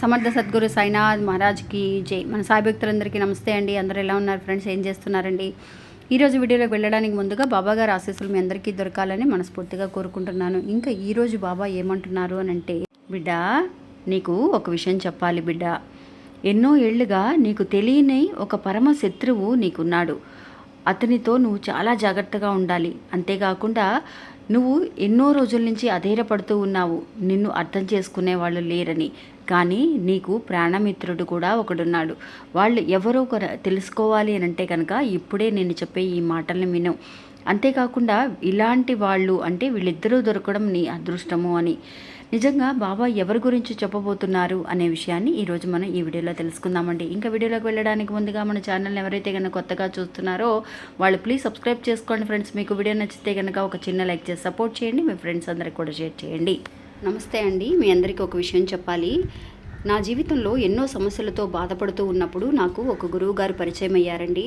సమర్థ సద్గురు సాయినాథ్ మహారాజ్కి జై. మన సాయి భక్తులందరికీ నమస్తే అండి. అందరూ ఎలా ఉన్నారు ఫ్రెండ్స్? ఏం చేస్తున్నారండి? ఈరోజు వీడియోలోకి వెళ్ళడానికి ముందుగా బాబా గారు ఆశీస్సులు మీ అందరికీ దొరకాలని మనస్ఫూర్తిగా కోరుకుంటున్నాను. ఇంకా ఈరోజు బాబా ఏమంటున్నారు అని అంటే బిడ్డ నీకు ఒక విషయం చెప్పాలి బిడ్డ. ఎన్నో ఏళ్ళుగా నీకు తెలియని ఒక పరమ శత్రువు నీకున్నాడు. అతనితో నువ్వు చాలా జాగ్రత్తగా ఉండాలి. అంతేకాకుండా నువ్వు ఎన్నో రోజుల నుంచి అధైర్యపడుతూ ఉన్నావు. నిన్ను అర్థం చేసుకునే వాళ్ళు లేరని. కానీ నీకు ప్రాణమిత్రుడు కూడా ఒకడున్నాడు. వాళ్ళు ఎవరో ఒకరు తెలుసుకోవాలి అని అంటే కనుక ఇప్పుడే నేను చెప్పే ఈ మాటల్ని విను. అంతేకాకుండా ఇలాంటి వాళ్ళు అంటే వీళ్ళిద్దరూ దొరకడం నీ అదృష్టము అని. నిజంగా బాబా ఎవరి గురించి చెప్పబోతున్నారు అనే విషయాన్ని ఈరోజు మనం ఈ వీడియోలో తెలుసుకుందామండి. ఇంకా వీడియోలోకి వెళ్ళడానికి ముందుగా మన ఛానల్ ఎవరైతే కనుక కొత్తగా చూస్తున్నారో వాళ్ళు ప్లీజ్ సబ్స్క్రైబ్ చేసుకోండి ఫ్రెండ్స్ మీకు వీడియో నచ్చితే కనుక ఒక చిన్న లైక్ చేసి సపోర్ట్ చేయండి. మీ ఫ్రెండ్స్ అందరికి కూడా షేర్ చేయండి. నమస్తే అండి. మీ అందరికీ ఒక విషయం చెప్పాలి. నా జీవితంలో ఎన్నో సమస్యలతో బాధపడుతూ ఉన్నప్పుడు నాకు ఒక గురువు గారు పరిచయం అయ్యారండి.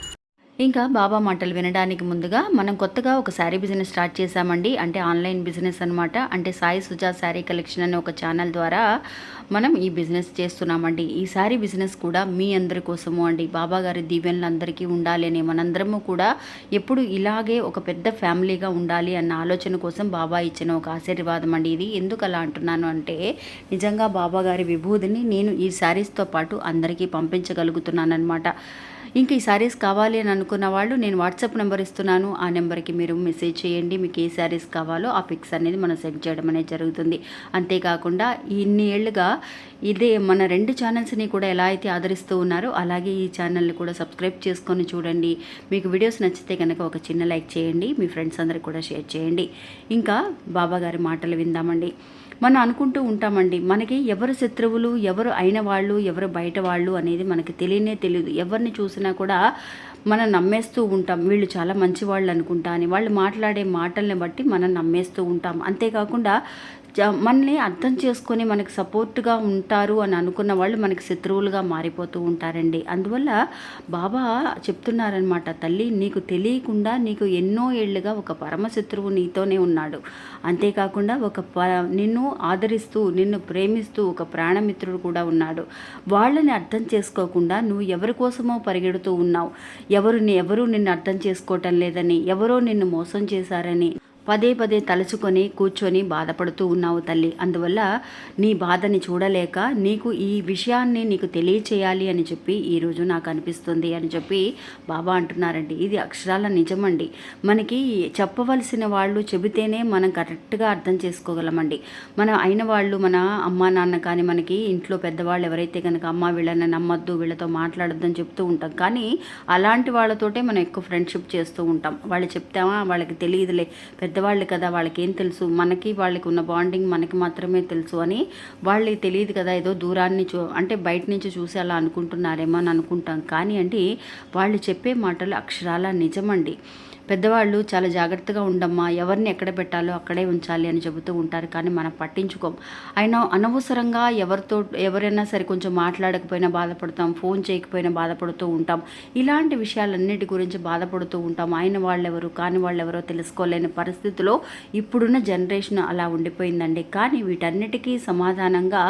ఇంకా బాబా మాటలు వినడానికి ముందుగా మనం కొత్తగా ఒక శారీ బిజినెస్ స్టార్ట్ చేశామండి. అంటే ఆన్లైన్ బిజినెస్ అనమాట అంటే సాయి సుజా శారీ కలెక్షన్ అనే ఒక ఛానల్ ద్వారా మనం ఈ బిజినెస్ చేస్తున్నామండి. ఈ శారీ బిజినెస్ కూడా మీ అందరి కోసము అండి. బాబా గారి దీవెనలు అందరికీ ఉండాలి అని మనందరము కూడా ఎప్పుడు ఇలాగే ఒక పెద్ద ఫ్యామిలీగా ఉండాలి అన్న ఆలోచన కోసం బాబా ఇచ్చిన ఒక ఆశీర్వాదం అండి ఇది. ఎందుకు అలా అంటున్నాను అంటే నిజంగా బాబా గారి విభూతిని నేను ఈ శారీస్తో పాటు అందరికీ పంపించగలుగుతున్నాను అనమాట ఇంకా ఈ శారీస్ కావాలి అని అనుకున్న వాళ్ళు నేను వాట్సాప్ నెంబర్ ఇస్తున్నాను. ఆ నెంబర్కి మీరు మెసేజ్ చేయండి. మీకు ఏ శారీస్ కావాలో ఆ పిక్స్ అనేది మనం సెండ్ చేయడం అనేది జరుగుతుంది. అంతేకాకుండా ఇన్ని ఏళ్ళుగా ఇదే మన రెండు ఛానల్స్ని కూడా ఎలా అయితే ఆదరిస్తూ ఉన్నారో అలాగే ఈ ఛానల్ని కూడా సబ్స్క్రైబ్ చేసుకొని చూడండి. మీకు వీడియోస్ నచ్చితే కనుక ఒక చిన్న లైక్ చేయండి. మీ ఫ్రెండ్స్ అందరికి కూడా షేర్ చేయండి. ఇంకా బాబా గారి మాటలు విందామండి. మనం అనుకుంటూ ఉంటామండి మనకి ఎవరు శత్రువులు ఎవరు అయిన వాళ్ళు ఎవరు బయట వాళ్ళు అనేది మనకి తెలియనే తెలియదు. ఎవరిని చూసినా కూడా మనం నమ్మేస్తూ ఉంటాం. వీళ్ళు చాలా మంచి వాళ్ళు అనుకుంటా అని వాళ్ళు మాట్లాడే మాటల్ని బట్టి మనం నమ్మేస్తూ ఉంటాం. అంతేకాకుండా మనల్ని అర్థం చేసుకొని మనకి సపోర్ట్గా ఉంటారు అని అనుకున్న వాళ్ళు మనకి శత్రువులుగా మారిపోతూ ఉంటారండి. అందువల్ల బాబా చెప్తున్నారనమాట తల్లి నీకు తెలియకుండా నీకు ఎన్నో ఏళ్ళుగా ఒక పరమశత్రువు నీతోనే ఉన్నాడు. అంతేకాకుండా ఒక ప నిన్ను ఆదరిస్తూ నిన్ను ప్రేమిస్తూ ఒక ప్రాణమిత్రుడు కూడా ఉన్నాడు. వాళ్ళని అర్థం చేసుకోకుండా నువ్వు ఎవరి కోసమో పరిగెడుతూ ఉన్నావు. ఎవరు ఎవరు నిన్ను అర్థం చేసుకోవటం లేదని ఎవరో నిన్ను మోసం చేశారని పదే పదే తలుచుకొని కూర్చొని బాధపడుతూ ఉన్నావు తల్లి. అందువల్ల నీ బాధని చూడలేక నీకు ఈ విషయాన్ని నీకు తెలియచేయాలి అని చెప్పి ఈరోజు నాకు అనిపిస్తుంది అని చెప్పి బాబా అంటున్నారండి. ఇది అక్షరాల నిజమండి. మనకి చెప్పవలసిన వాళ్ళు చెబితేనే మనం కరెక్ట్గా అర్థం చేసుకోగలమండి. మన అయిన వాళ్ళు మన అమ్మా నాన్న కానీ మనకి ఇంట్లో పెద్దవాళ్ళు ఎవరైతే కనుక అమ్మ వీళ్ళని నమ్మద్దు వీళ్ళతో మాట్లాడద్దు అని చెప్తూ ఉంటాం. కానీ అలాంటి వాళ్ళతోటే మనం ఎక్కువ ఫ్రెండ్షిప్ చేస్తూ ఉంటాం. వాళ్ళు చెప్తామా? వాళ్ళకి తెలియదులే. పెద్దవాళ్ళు కదా వాళ్ళకి ఏం తెలుసు? మనకి వాళ్ళకి ఉన్న బాండింగ్ మనకి మాత్రమే తెలుసు అని వాళ్ళకి తెలియదు కదా ఏదో దూరాన్ని చూ అంటే బయట నుంచి చూసి అలా అనుకుంటున్నారేమో అని అనుకుంటాం. కానీ అండి వాళ్ళు చెప్పే మాటలు అక్షరాల నిజమండి. పెద్దవాళ్ళు చాలా జాగ్రత్తగా ఉండమ్మా ఎవరిని ఎక్కడ పెట్టాలో అక్కడే ఉంచాలి అని చెబుతూ ఉంటారు. కానీ మనం పట్టించుకోం. అయినా అనవసరంగా ఎవరితో ఎవరైనా సరే కొంచెం మాట్లాడకపోయినా బాధపడతాం ఫోన్ చేయకపోయినా బాధపడుతూ ఉంటాం. ఇలాంటి విషయాలన్నిటి గురించి బాధపడుతూ ఉంటాం. ఆయన వాళ్ళెవరు కాని వాళ్ళెవరో తెలుసుకోలేని పరిస్థితిలో ఇప్పుడున్న జనరేషన్ అలా ఉండిపోయిందండి. కానీ వీటన్నిటికీ సమాధానంగా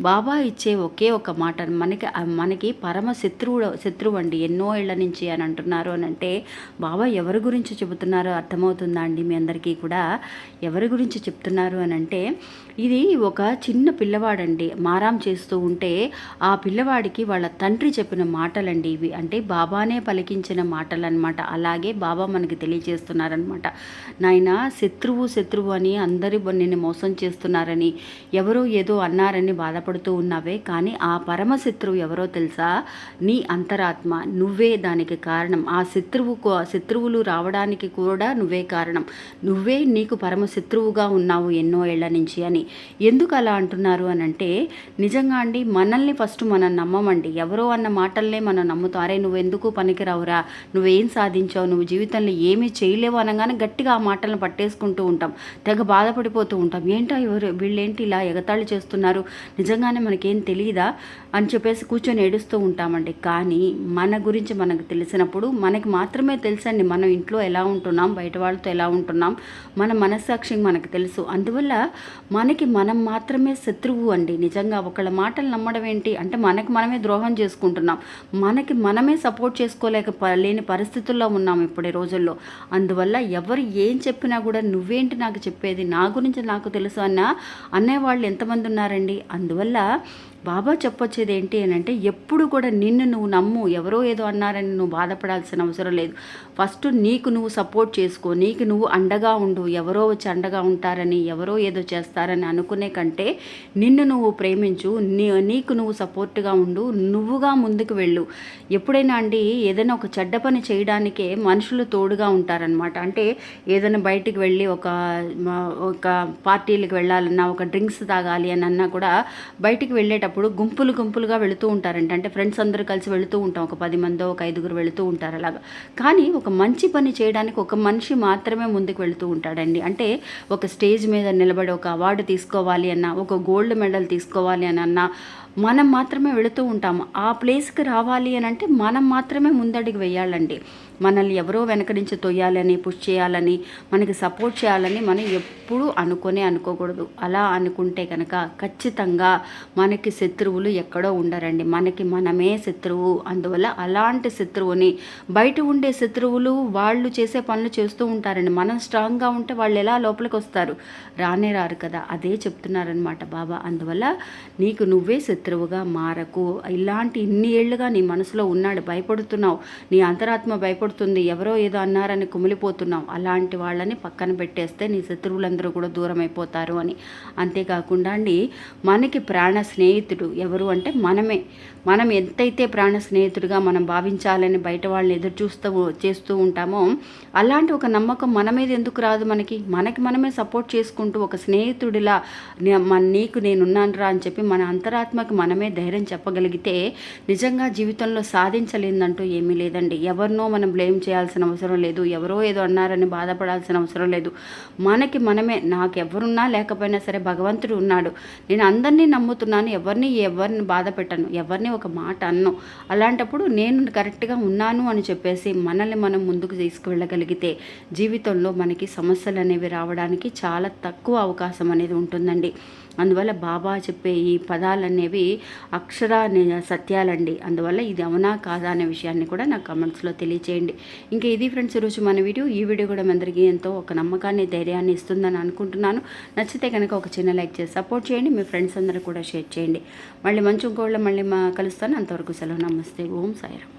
బాబా ఇచ్చే ఒకే ఒక మాట మనకి మనకి పరమ శత్రువు శత్రువు అండి. ఎన్నో ఏళ్ళ నుంచి అని అంటున్నారు అని అంటే బాబా ఎవరి గురించి చెబుతున్నారో అర్థమవుతుందా అండి మీ అందరికీ కూడా? ఎవరి గురించి చెప్తున్నారు అని అంటే ఇది ఒక చిన్న పిల్లవాడండి. మారాం చేస్తూ ఉంటే ఆ పిల్లవాడికి వాళ్ళ తండ్రి చెప్పిన మాటలండి ఇవి. అంటే బాబానే పలికించిన మాటలు అనమాట అలాగే బాబా మనకి తెలియజేస్తున్నారనమాట నాయన శత్రువు శత్రువు అని అందరి నిన్ను మోసం చేస్తున్నారని ఎవరో ఏదో అన్నారని బాధపడుతూ ఉన్నావే. కానీ ఆ పరమ శత్రువు ఎవరో తెలుసా? నీ అంతరాత్మ. నువ్వే దానికి కారణం. ఆ శత్రువుకు శత్రువులు రావడం రావడానికి కూడా నువ్వే కారణం. నువ్వే నీకు పరమ శత్రువుగా ఉన్నావు ఎన్నో ఏళ్ళ నుంచి అని. ఎందుకు అలా అంటున్నారు అని అంటే నిజంగా అండి మనల్ని ఫస్ట్ మనం నమ్మమండి. ఎవరో అన్న మాటల్నే మనం నమ్ముతాం. అరే నువ్వు ఎందుకు పనికిరావురా? నువ్వేం సాధించావు? నువ్వు జీవితంలో ఏమీ చేయలేవు అనగానే గట్టిగా ఆ మాటలను పట్టేసుకుంటూ ఉంటాం. తెగ బాధపడిపోతూ ఉంటాం. ఏంటో ఎవరు? వీళ్ళేంటి ఇలా ఎగతాళి చేస్తున్నారు? నిజంగానే మనకేం తెలియదా అని చెప్పేసి కూర్చొని ఏడుస్తూ ఉంటామండి. కానీ మన గురించి మనకు తెలిసినప్పుడు మనకి మాత్రమే తెలుసండి. మనం ఇంట్లో ఎలా ఉంటున్నాం బయట వాళ్ళతో ఎలా ఉంటున్నాం మన మనస్సాక్షి మనకు తెలుసు. అందువల్ల మనకి మనం మాత్రమే శత్రువు అండి. నిజంగా ఒకళ్ళ మాటలు నమ్మడం ఏంటి? అంటే మనకి మనమే ద్రోహం చేసుకుంటున్నాం. మనకి మనమే సపోర్ట్ చేసుకోలేక లేని పరిస్థితుల్లో ఉన్నాం ఇప్పుడు రోజుల్లో. అందువల్ల ఎవరు ఏం చెప్పినా కూడా నువ్వేంటి నాకు చెప్పేది? నా గురించి నాకు తెలుసు అన్న అనేవాళ్ళు ఎంతమంది ఉన్నారండి? అందువల్ల బాబా చెప్పొచ్చేది ఏంటి అని అంటే ఎప్పుడు కూడా నిన్ను నువ్వు నమ్ము ఎవరో ఏదో అన్నారని నువ్వు బాధపడాల్సిన అవసరం లేదు. ఫస్ట్ నీకు నువ్వు సపోర్ట్ చేసుకో నీకు నువ్వు అండగా ఉండు ఎవరో వచ్చి అండగా ఉంటారని ఎవరో ఏదో చేస్తారని అనుకునే కంటే నిన్ను నువ్వు ప్రేమించు నీ నీకు నువ్వు సపోర్ట్గా ఉండు నువ్వుగా ముందుకు వెళ్ళు. ఎప్పుడైనా అండి ఏదైనా ఒక చెడ్డ పని చేయడానికే మనుషులు తోడుగా ఉంటారనమాట అంటే ఏదైనా బయటికి వెళ్ళి ఒక ఒక పార్టీలకు వెళ్ళాలన్నా ఒక డ్రింక్స్ తాగాలి అని అన్నా కూడా బయటికి వెళ్ళేటప్పుడు గుంపులు గుంపులుగా వెళుతూ ఉంటారంట. అంటే ఫ్రెండ్స్ అందరూ కలిసి వెళుతూ ఉంటాం. ఒక పది మందో ఒక ఐదుగురు వెళుతూ ఉంటారు అలాగా. కానీ ఒక మంచి పని చేయడానికి ఒక మనిషి మాత్రమే ముందుకు వెళుతూ ఉంటాడండి. అంటే ఒక స్టేజ్ మీద నిలబడి ఒక అవార్డు తీసుకోవాలి అన్నా ఒక గోల్డ్ మెడల్ తీసుకోవాలి అని అన్నా మనం మాత్రమే వెళుతూ ఉంటాము. ఆ ప్లేస్కి రావాలి అని అంటే మనం మాత్రమే ముందడుగు వేయాలండి. మనల్ని ఎవరో వెనక నుంచి తొయ్యాలని పుష్ చేయాలని మనకి సపోర్ట్ చేయాలని మనం ఎప్పుడూ అనుకునే అనుకోకూడదు. అలా అనుకుంటే కనుక ఖచ్చితంగా మనకి శత్రువులు ఎక్కడో ఉండరండి. మనకి మనమే శత్రువు. అందువల్ల అలాంటి శత్రువుని బయట ఉండే శత్రువులు వాళ్ళు చేసే పనులు చేస్తూ ఉంటారండి. మనం స్ట్రాంగ్గా ఉంటే వాళ్ళు ఎలా లోపలికి వస్తారు? రానే రారు కదా. అదే చెప్తున్నారనమాట బాబా. అందువల్ల నీకు నువ్వే శత్రువుగా మారకు. ఇలాంటి ఇన్ని ఏళ్ళుగా నీ మనసులో ఉన్నాడు భయపడుతున్నావు. నీ అంతరాత్మ భయపడుతుంది ఎవరో ఏదో అన్నారని కుమిలిపోతున్నావు అలాంటి వాళ్ళని పక్కన పెట్టేస్తే నీ శత్రువులందరూ కూడా దూరం అయిపోతారు అని. అంతేకాకుండా అండి మనకి ప్రాణ స్నేహితుడు ఎవరు అంటే మనమే. మనం ఎంతైతే ప్రాణ స్నేహితుడిగా మనం భావించాలని బయట వాళ్ళని ఎదురు చూస్తూ చేస్తూ ఉంటామో అలాంటి ఒక నమ్మకం మన మీద ఎందుకు రాదు మనకి? మనకి మనమే సపోర్ట్ చేసుకుంటూ ఒక స్నేహితుడిలా నే- మన నీకు నేనున్నానురా అని చెప్పి మన అంతరాత్మకి మనమే ధైర్యం చెప్పగలిగితే నిజంగా జీవితంలో సాధించలేదంటూ ఏమీ లేదండి. ఎవరినో మనం బ్లేమ్ చేయాల్సిన అవసరం లేదు ఎవరో ఏదో అన్నారని బాధపడాల్సిన అవసరం లేదు. మనకి మనమే నాకు ఎవరున్నా లేకపోయినా సరే భగవంతుడు ఉన్నాడు. నేను అందరినీ నమ్ముతున్నాను ఎవరిని ఎవరిని బాధ పెట్టను ఎవరిని ఒక మాట అన్ను. అలాంటప్పుడు నేను కరెక్ట్గా ఉన్నాను అని చెప్పేసి మనల్ని మనం ముందుకు తీసుకువెళ్ళగలిగితే జీవితంలో మనకి సమస్యలు అనేవి రావడానికి చాలా తక్కువ అవకాశం అనేది ఉంటుందండి. అందువల్ల బాబా చెప్పే ఈ పదాలు అనేవి అక్షర సత్యాలండి. అందువల్ల ఇది అవునా కాదా అనే విషయాన్ని కూడా నాకు కమెంట్స్లో తెలియచేయండి. ఇంకా ఇది ఫ్రెండ్స్ ఈరోజు మన వీడియో. ఈ వీడియో కూడా మీ అందరికీ ఎంతో ఒక నమ్మకాన్ని ధైర్యాన్ని ఇస్తుందని అనుకుంటున్నాను. నచ్చితే కనుక ఒక చిన్న లైక్ చేసి సపోర్ట్ చేయండి. మీ ఫ్రెండ్స్ అందరూ కూడా షేర్ చేయండి. మళ్ళీ మంచి ఇంకోళ్ళు మళ్ళీ మా కలుస్తాను. అంతవరకు సెలవు. నమస్తే. ఓం సాయిరామ్.